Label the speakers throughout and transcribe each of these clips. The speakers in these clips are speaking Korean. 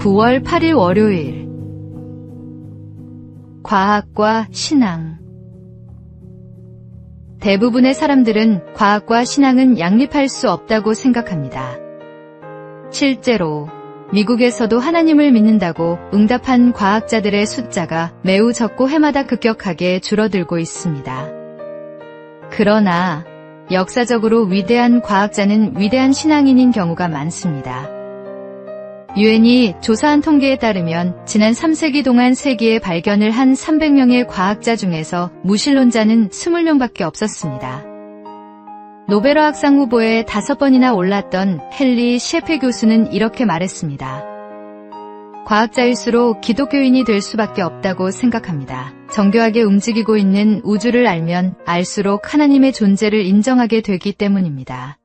Speaker 1: 9월 8일 월요일 과학과 신앙 대부분의 사람들은 과학과 신앙은 양립할 수 없다고 생각합니다. 실제로 미국에서도 하나님을 믿는다고 응답한 과학자들의 숫자가 매우 적고 해마다 급격하게 줄어들고 있습니다. 그러나 역사적으로 위대한 과학자는 위대한 신앙인인 경우가 많습니다. 유엔이 조사한 통계에 따르면 지난 3세기 동안 세계에 발견을 한 300명의 과학자 중에서 무신론자는 20명밖에 없었습니다. 노벨화학상 후보에 다섯 번이나 올랐던 헨리 셰페 교수는 이렇게 말했습니다. 과학자일수록 기독교인이 될 수밖에 없다고 생각합니다. 정교하게 움직이고 있는 우주를 알면 알수록 하나님의 존재를 인정하게 되기 때문입니다.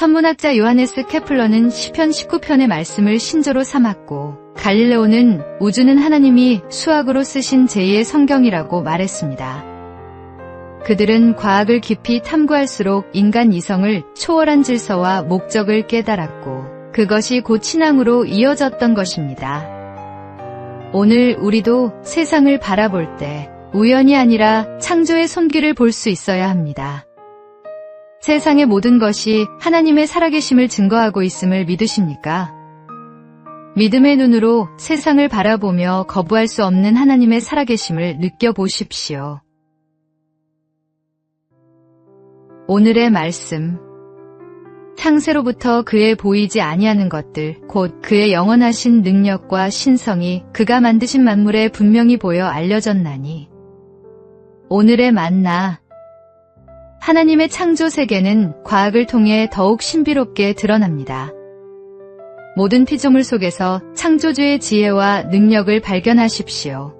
Speaker 1: 천문학자 요하네스 케플러는 시편 19편의 말씀을 신조로 삼았고 갈릴레오는 우주는 하나님이 수학으로 쓰신 제2의 성경이라고 말했습니다. 그들은 과학을 깊이 탐구할수록 인간 이성을 초월한 질서와 목적을 깨달았고 그것이 곧 신앙으로 이어졌던 것입니다. 오늘 우리도 세상을 바라볼 때 우연이 아니라 창조의 손길을 볼 수 있어야 합니다. 세상의 모든 것이 하나님의 살아계심을 증거하고 있음을 믿으십니까? 믿음의 눈으로 세상을 바라보며 거부할 수 없는 하나님의 살아계심을 느껴보십시오. 오늘의 말씀. 창세로부터 그의 보이지 아니하는 것들, 곧 그의 영원하신 능력과 신성이 그가 만드신 만물에 분명히 보여 알려졌나니. 오늘의 만나. 하나님의 창조 세계는 과학을 통해 더욱 신비롭게 드러납니다. 모든 피조물 속에서 창조주의 지혜와 능력을 발견하십시오.